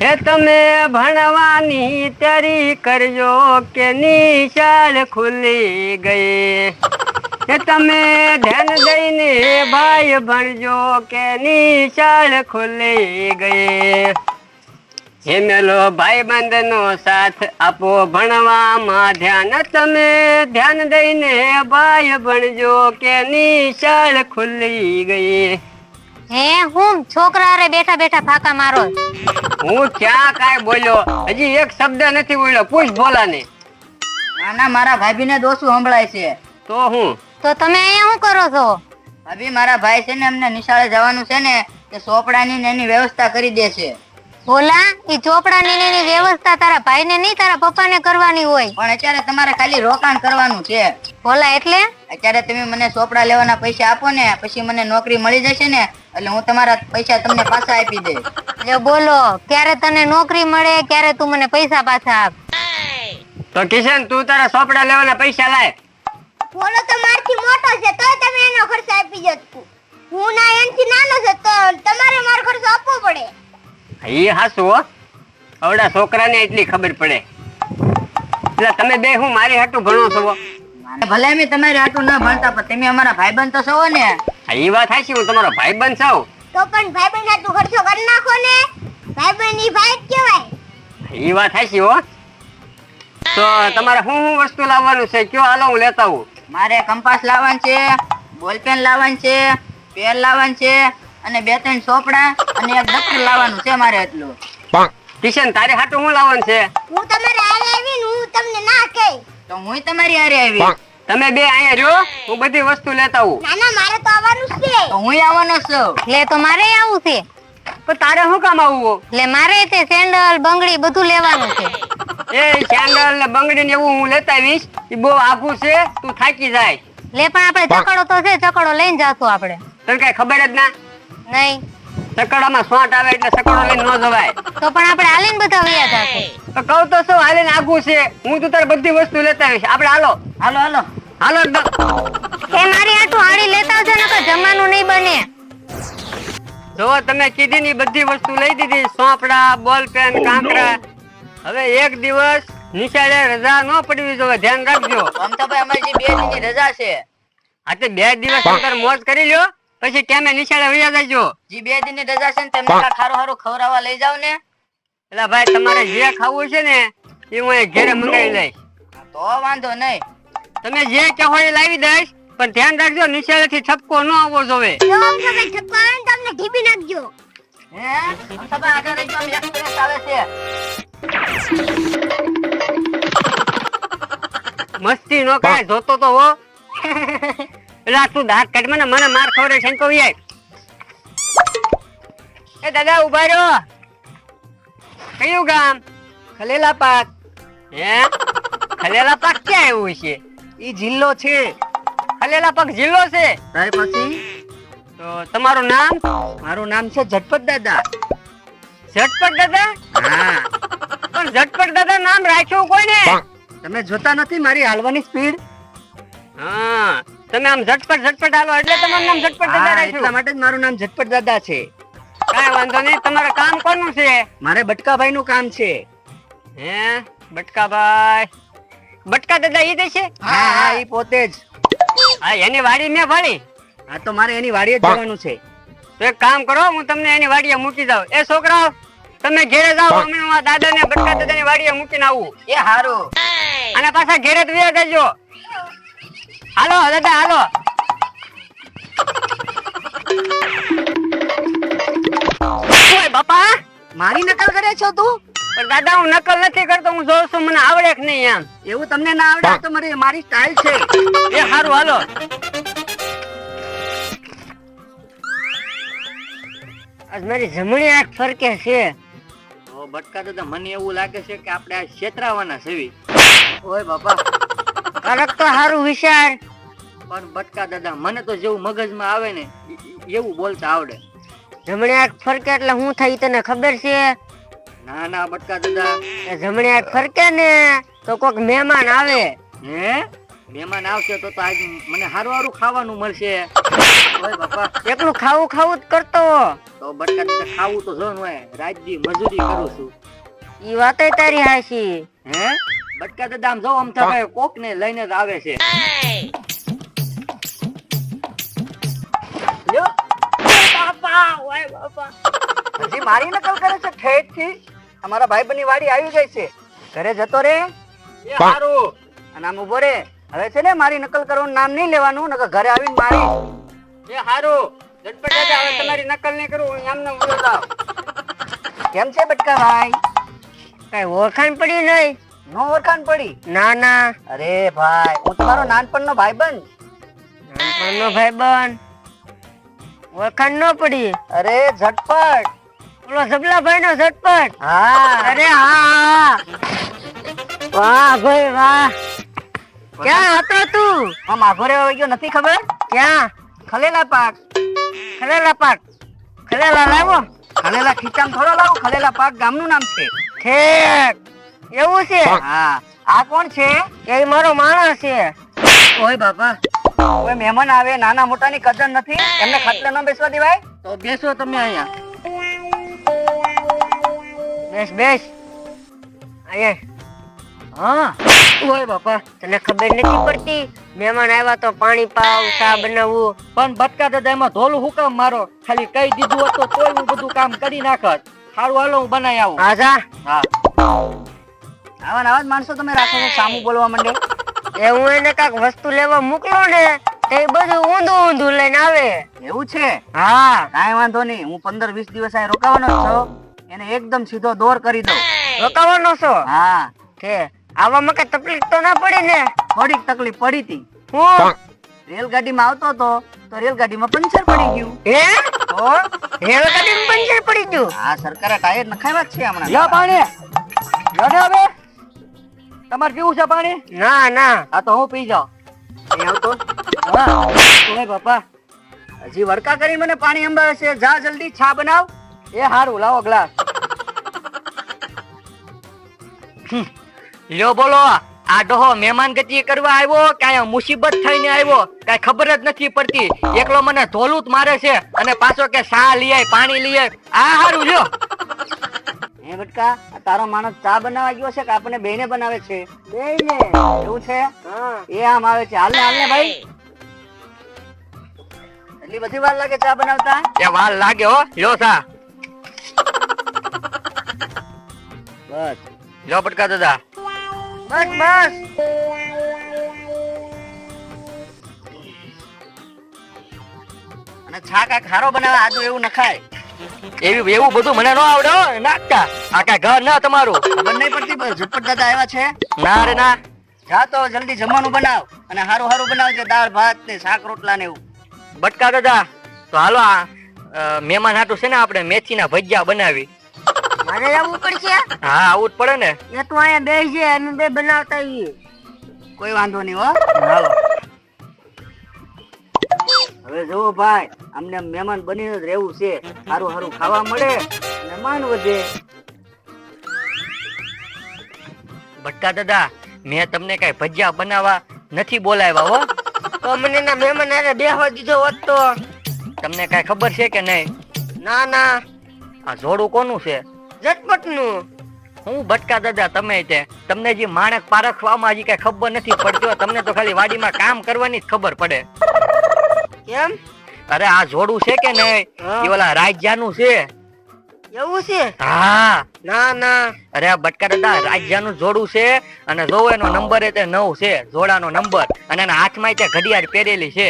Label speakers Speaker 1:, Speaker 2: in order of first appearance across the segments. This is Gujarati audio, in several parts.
Speaker 1: હે તમે ભણવાની તરી કરજો કે નિશાળ ખુલી ગઈ. હે તમે ધ્યાન દઈને ભાઈ ભણજો કે નિશાળ ખુલી ગઈ. હે મેલો ભાઈ નો સાથ આપો ભણવામાં ધ્યાન. તમે ધ્યાન દઈને ભાઈ ભણજો કે નિશાળ ખુલી ગઈ.
Speaker 2: હે હું છોકરા રે બેઠા બેઠા ફાકા મારો.
Speaker 1: હું ક્યાં કાય બોલ્યો? હજી એક શબ્દ નથી બોલ્યો પૂછ ભોલાને.
Speaker 3: ના ના મારા ભાભીને દોસું સંભળાય છે.
Speaker 1: તો હું?
Speaker 2: તો તમે અહીંયા શું કરો છો?
Speaker 3: ભાભી મારા ભાઈ છે ને એમને નિશાળે જવાનું છે ને તે ચોપડાની ને એની વ્યવસ્થા કરી દે છે.
Speaker 2: ભોલા એ ચોપડાની ને એની વ્યવસ્થા તારા ભાઈને નહીં તારા પપ્પાને કરવાની હોય.
Speaker 3: પણ અત્યારે તમારે ખાલી રોકાણ કરવાનું છે.
Speaker 2: ભોલા એટલે?
Speaker 3: અત્યારે તમે મને ચોપડા લેવાના પૈસા આપો ને પછી મને નોકરી મળી જશે ને એટલે હું તમારા પૈસા તમને પાછા આપી દઈશ.
Speaker 2: એટલે બોલો ક્યારે તને નોકરી મળે ક્યારે તું મને પૈસા પાછા આપ?
Speaker 1: તો કિશન તું તારા ચોપડા લેવાના પૈસા લાય.
Speaker 4: બોલો તો મારથી મોટો છે તોય તમે એનો ખર્ચ આપી દે હું ના એનથી નાનો છે તો તમારે મારો ખર્ચો આપવો પડે.
Speaker 1: એ હાસુ હો. આવડા છોકરાને એટલી ખબર પડે. એટલે તમે બે હું મારી હાટું ભણો છો
Speaker 3: મારે ભલે અમે તમારી આટલું ના ભણતા પણ તમે અમારા ભાઈબંધ તો છો ને.
Speaker 1: એ વાત હાચી હું તમારો ભાઈબંધ છું.
Speaker 4: તો પણ ભાઈબંધ આટલું ખર્ચો કરી નાખો ને. ભાઈબંધની ભાઈ કહેવાય.
Speaker 1: એ વાત હાચી હો. તો તમારે શું શું વસ્તુ લાવવાનું છે? કયો હાલો હું લેતા આવું.
Speaker 3: મારે કંપાસ લાવવાનું છે બોલપેન લાવવાનું છે પેન લાવવાનું છે અને બે ત્રણ ચોપડા અને એક દફતર લાવવાનું છે મારે એટલું.
Speaker 1: કિશન તારે હાટું શું લાવવાનું છે?
Speaker 4: હું તમારે આવીને હું તમને ના કહી.
Speaker 3: તો હું તમારી હારે આવી.
Speaker 1: તમે બે અહીંયા જો હું બધી વસ્તુ લેતા આવું.
Speaker 4: ના ના મારે તો આવવાનું છે.
Speaker 3: તો હું આવવાનો છું.
Speaker 2: લે તો મારે આવું છે.
Speaker 1: પણ તારે શું કામ આવવું?
Speaker 2: એટલે મારે તે સેન્ડલ બંગડી બધું લેવાનું છે.
Speaker 1: એ સેન્ડલ ને બંગડી ને એવું હું લેતા આવીશ એ બહુ આઘું છે તું થાકી જાય.
Speaker 2: લે પણ આપણે ચકડો તો છે ચકડો લઈને જાશું આપણે.
Speaker 1: તને કઈ ખબર જ ના?
Speaker 2: નહીં.
Speaker 1: સકડામાં સ્વાટ આવે એટલે સકડો લઈને ન જવાય.
Speaker 2: તો પણ આપણે હાલીને બધા વયા જાશું.
Speaker 1: તો કહું તો શું હાલીને આગું છે. હું તો તારે બધી વસ્તુ લેતા આવીશ. આપણે હાલો.
Speaker 3: હાલો હાલો.
Speaker 1: હાલો
Speaker 2: એ મારી આટું હાડી લેતા આવજો નકર જમવાનું નહીં બને.
Speaker 1: જો તમે કીધી ની બધી વસ્તુ લઈ દીધી. સોંપડા બોલ પેન કાંકરા. હવે એક દિવસ નિશાળે રજા ન પડવી જોઈએ ધ્યાન રાખજો.
Speaker 3: આમ તો ભાઈ અમારી બે દિવસની રજા છે.
Speaker 1: આ તે બે દિવસ મોજ કરી લ્યો. પછી તમે નિશાળે વયા જજો?
Speaker 3: જી બે દિનની રજા છે ને તેમને કાંઈક ખારું ખારું ખવડાવવા લઈ જાવ ને.
Speaker 1: એટલે ભાઈ તમારે જે ખાવું છે ને એ હું ઘેરે મંગાવી લઈશ.
Speaker 3: તો વાંધો નહીં.
Speaker 1: તમે જે કહેવો એ લાવી દઈશ પણ ધ્યાન રાખજો નિશાળે થી છપકો ન આવવો જોવે.
Speaker 4: તમે આવે ને તમને ઢીબી નાખજો.
Speaker 3: હે? આગળ આવે છે.
Speaker 1: મસ્તી નો કાય જોતો તો હો. આ તું દાંત કાઢ મને મને માર ખવડે છે કોઈ એ દાદા ઊભા રહ્યો કયું ગામ? ખલેલા પાક. હે? ખલેલા પાક ક્યાં આવ્યું છે?
Speaker 3: ઈ જિલ્લો છે.
Speaker 1: ખલેલા પાક જિલ્લો છે.
Speaker 3: તારે પછી?
Speaker 1: તો તમારું નામ?
Speaker 3: મારું નામ છે ઝટપટ દાદા.
Speaker 1: ઝટપટ દાદા?
Speaker 3: હા.
Speaker 1: પણ ઝટપટ દાદા નામ રાખ્યું કોઈને?
Speaker 3: તમે જોતા નથી મારી હાલવાની સ્પીડ?
Speaker 1: હા. તમે આમ ઝટપટ ઝટપટ હાલો એટલે તમારું નામ ઝટપટ દાદા
Speaker 3: એટલા માટે જ મારું નામ ઝટપટ દાદા છે.
Speaker 1: કાંઈ વાંધો નહીં તમારે કામ કોનું છે?
Speaker 3: મારે બટકાભાઈ નું કામ છે.
Speaker 1: હે બટકાભાઈ? બટકા દાદા ઈ દેશે?
Speaker 3: હા હા ઈ પોતે જ.
Speaker 1: હા એની વાડી મેં વાળી
Speaker 3: હા તો મારે એની વાડીએ જ જવાનું છે.
Speaker 1: તો એક કામ કરો હું તમને એની વાડીએ મૂકી દઉં એ છોકરાઓ તમે ઘેરે જાઓ અમે હું દાદા ને બટકા દાદા ની વાડીએ મૂકીને આવું.
Speaker 3: એ હારું.
Speaker 1: અને પાછા ઘેરે જ વ્યા જજો. હાલો દાદા હાલો. ઓય બાપા
Speaker 3: મારી નકલ કરે છો તું?
Speaker 1: પણ દાદા હું નકલ નથી કરતો હું જોઉં છું મને આવડે કે નહીં એમ?
Speaker 3: એવું તમને ના આવડે તો મારી મારી સ્ટાઇલ છે.
Speaker 1: એ સારું હાલો. આજ મારી જમણી આંખ ફરકે છે.
Speaker 3: ઓ બટકા દાદા મને એવું લાગે છે કે આપણે આ છેતરાવાના છે ઓય બાપા.
Speaker 1: તો સારું વિચાર.
Speaker 3: પણ બટકા દાદા મને તો જેવું મગજમાં આવે ને એવું બોલતા આવડે.
Speaker 1: જમણે આંખ ફરકે એટલે હું થઈ તને ખબર છે?
Speaker 3: ના ના બટકા દાદા.
Speaker 1: જમણે આંખ ફરકે ને તો કોક મહેમાન આવે.
Speaker 3: હે? મહેમાન આવશે તો તો આજ મને સારું સારું ખાવાનું મળશે. ઓય બાપા.
Speaker 5: એકલું ખાવું ખાવું જ કરતો.
Speaker 3: તો બટકા દાદા ખાવું તો જો હોય રાજદી મજૂરી કરું છું.
Speaker 5: ઈ વાતે તારી હાશી
Speaker 3: હે? બટકા દાદા આમ જો આમ થાય કોક ને લઈને જ આવે છે. લ્યો. બાપા, ઓય બાપા. હજી મારી નકલ કરે છે ઠેઠથી અમારા ભાઈ વાડી આવી ગઈ છે. ઘરે જતો રે. એ સારું અને આમ ઊભો રે. હવે છે ને મારી નકલ કરવાનું નામ નહીં લેવાનું નકર ઘરે આવીને મારી.
Speaker 5: એ સારું દાદા હવે તમારી નકલ નહીં કરું એમને બોલો
Speaker 3: કેમ છે બટકા ભાઈ?
Speaker 5: કઈ ઓળખાણ પડી નહીં.
Speaker 3: નો ઓળખાણ પડી?
Speaker 5: ના ના.
Speaker 3: અરે ભાઈ હું તમારો નાનપણનો ભાઈબંધ.
Speaker 5: નાનપણનો ભાઈબંધ. ઓળખાણ નો પડી.
Speaker 3: અરે ઝટપટ.
Speaker 5: ઓલો સબલાભાઈ નો ઝટપટ.
Speaker 3: હા.
Speaker 5: અરે હા. વાહ ભાઈ વાહ. ક્યાં હતો તું?
Speaker 3: આમ આઘો રહેવા ગયો નથી ખબર?
Speaker 5: ક્યાં?
Speaker 3: ખલેલા પાક.
Speaker 5: ખલેલા પાક. ખલેલા લાવો.
Speaker 3: ખલેલા ખીચામ થોડો લાવો ખલેલા પાક ગામનું નામ છે.
Speaker 5: ઠેક એવું છે?
Speaker 3: હા. આ કોણ છે?
Speaker 5: એ મારો માણસ છે.
Speaker 3: ઓય બાપા. ઓય મહેમાન આવે નાના મોટાની કદર નથી. એમને ખાટલે ન બેસવા દેવાય? તો બેસો તમે અહીંયા.
Speaker 5: બેસ બેસ. આયે.
Speaker 3: હા. ઓય બાપા
Speaker 5: તને ખબર નથી પડતી? મહેમાન આવ્યા તો પાણી પાવ ચા બનાવવું.
Speaker 3: પણ બટકા દાદા એમાં ધોલું હુકામ મારો. ખાલી કહી દીધું હતું તોય હું બધું કામ કરી નાખત. સારું હાલો હું બનાવી આવું.
Speaker 5: હા જા.
Speaker 3: હા. આવા આવા જ માણસો તમે રાખો છો સામું બોલવા માંડે.
Speaker 5: એ હું એને કાંક વસ્તુ લેવા મોકલો ને તે બધું ઊંધું ઊંધું લઈને આવે.
Speaker 3: એવું છે?
Speaker 5: હા.
Speaker 3: કાંઈ વાંધો નહીં હું પંદર વીસ દિવસ અહીં રોકાવાનો જ છું. એને એકદમ સીધો દોર કરી દઉં.
Speaker 5: રોકાવાનો છો?
Speaker 3: હા.
Speaker 5: કે આવામાં કઈ તકલીફ તો ના પડી ને?
Speaker 3: થોડીક તકલીફ પડી હતી.
Speaker 5: હું?
Speaker 3: રેલગાડીમાં આવતો હતો તો રેલગાડીમાં પંચર પડી ગયું.
Speaker 5: હે?
Speaker 3: તો
Speaker 5: રેલગાડી પંચર પડી ગયું.
Speaker 3: આ સરકારે ટાયર નખાવ્યા છે હમણાં. લ્યો પાણી. લ્યો ને હવે. તમારે પીવું છે પાણી?
Speaker 5: ના ના.
Speaker 3: આ તો હું પી જાઉં. હા. ઓય બાપા. હજી વરકા કરી મને પાણી અંબાવે છે. જા જલ્દી છા બનાવ. એ હારું લાવો ગ્લાસ. લ્યો બોલો આ ડોહો મહેમાન ગતિ કરવા આવ્યો કે મુસીબત થઈને આવ્યો કઈ ખબર જ નથી પડતી. એકલો મને ધોલું જ મારે છે અને પાછો કે સા લઈ આય પાણી લઈ આય. આ હારું લ્યો. હે બટકા તારો માણસ ચા બનાવવા ગયો છે કે આપણે બેને બનાવે છે? બેને એવું છે? એ આમ આવે છે. હાલ ને હાલ ને ભાઈ. એટલી બધી વાર લાગે ચા બનાવતા?
Speaker 5: એ વાર લાગે હો. લ્યો સા.
Speaker 3: બસ.
Speaker 5: લ્યો ભટકા દાદા. બસ બસ
Speaker 3: અને છા કાંઈક હારો બનાવે આદુ એવું નખાય.
Speaker 5: એવું એવું બધું મને ન આવડે હો, નાખતા. આ કઈ ઘર ના તમારું.
Speaker 3: ખબર નહીં પડતી પણ ઝટપટ દાદા આવ્યા છે.
Speaker 5: ના રે ના.
Speaker 3: જા તો જલ્દી જમવાનું બનાવ અને હારું હારું બનાવજે દાળ ભાત ને શાક રોટલા ને એવું.
Speaker 5: બટકા દાદા તો હાલો આ અ, મહેમાન હાટું છે ને આપણે મેથીના ભજીયા બનાવી.
Speaker 6: મારે જવું પડશે?
Speaker 5: હા આવું જ પડે ને.
Speaker 6: એ તો અહીંયા બેસજે અને બે બનાવતા આવીએ
Speaker 3: કોઈ વાંધો નહીં હો. હાલો. હવે જુઓ ભાઈ અમને મહેમાન બનીને જ રહેવું છે. સારું સારું ખાવા મળે મહેમાન વધે.
Speaker 5: બટકા દાદા મેં તમને કઈ ભજીયા બનાવવા નથી બોલાવ્યા હો. તો મને ના મહેમાન હારે બેહવા દીધો હોત તો. તમને કઈ ખબર છે કે નહીં? ના ના. આ જોડું કોનું છે? ઝટપટનું હું બટકા દાદા તમે તે તમને જે માણસ પારખવામાં હજી કઈ ખબર નથી પડતી તમને તો ખાલી વાડીમાં કામ કરવાની જ ખબર પડે. કેમ? અરે આ જોડું છે કે નહીં? એ ઓલા રાજ્યાનું છે. એવું છે? હા. ના ના. અરે આ બટકા દાદા રાજ્યાનું જોડું છે અને જોવો એનો નંબર એ તે નવ છે જોડાનો નંબર. અને એના હાથમાં તે ઘડિયાળ પહેરેલી છે.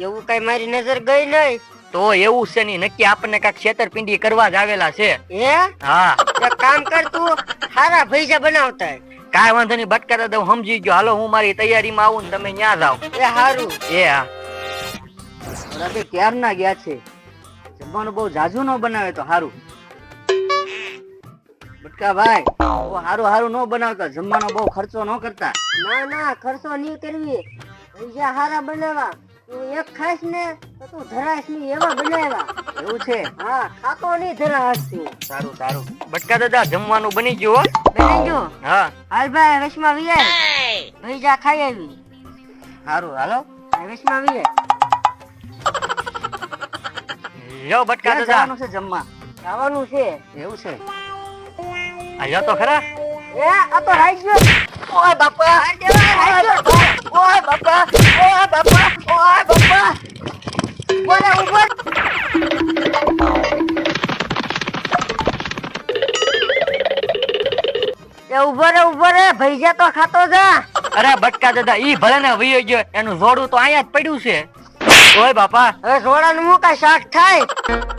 Speaker 5: એવું કઈ મારી નજર ગઈ નહીં? તો એવું છે ની નક્કી આપણને કાક છેતરપિંડી કરવા જ આવેલા છે. એ હા. એક કામ કર તું હારા ભૈજા બનાવતા કાંઈ વાંધો નહીં બટકા દઉં સમજી ગયો. હાલો હું મારી તૈયારીમાં આવું ને તમે ન્યા જાઓ. એ હારું. એ હા.
Speaker 3: રાતે ક્યાર ના ગયા છે? જમવાનું બહુ જાજુ ન બનાવે તો હારું. બટકા ભાઈ હારું હારું ન બનાવતા. જમવાનો બહુ ખર્ચો ન કરતા.
Speaker 6: ના ના ખર્ચો નહીં કરવી. ભૈજા હારા બનાવવા. તું એક ખાઈશ ને તો તું ધરાશ નહીં એવા બનાવ્યા.
Speaker 3: એવું છે?
Speaker 6: હા ખાતો નહીં ધરાશ તું
Speaker 3: સારું સારું.
Speaker 5: બટકા દાદા જમવાનું બની ગયું હો?
Speaker 6: બની ગયો?
Speaker 5: હા.
Speaker 6: હાલ ભાઈ વચમાં વિયાય ભૈજા ખાઈ આવી.
Speaker 3: સારું હાલો.
Speaker 6: વીસમાં વીએ.
Speaker 5: યો બટકા દાદા.
Speaker 3: છે જમવા?
Speaker 6: જવાનું છે.
Speaker 3: એવું છે.
Speaker 5: આ યો તો ખરા.
Speaker 6: એ આ તો રાઈ ગયો.
Speaker 3: ઓય બાપા ઓય બાપા ઓય બાપા ઓય બાપા.
Speaker 6: ઊભો રે ઊભો. એ ઊભો રે ઊભો રે ભૈજા તો ખાતો જા.
Speaker 5: અરે બટકા દાદા ઈ ભલે ને વયો ગયો એનું જોડું તો અહીંયા જ પડ્યું છે. ઓય બાપા
Speaker 6: હવે સોડાનું હું કાંઈ શાક થાય?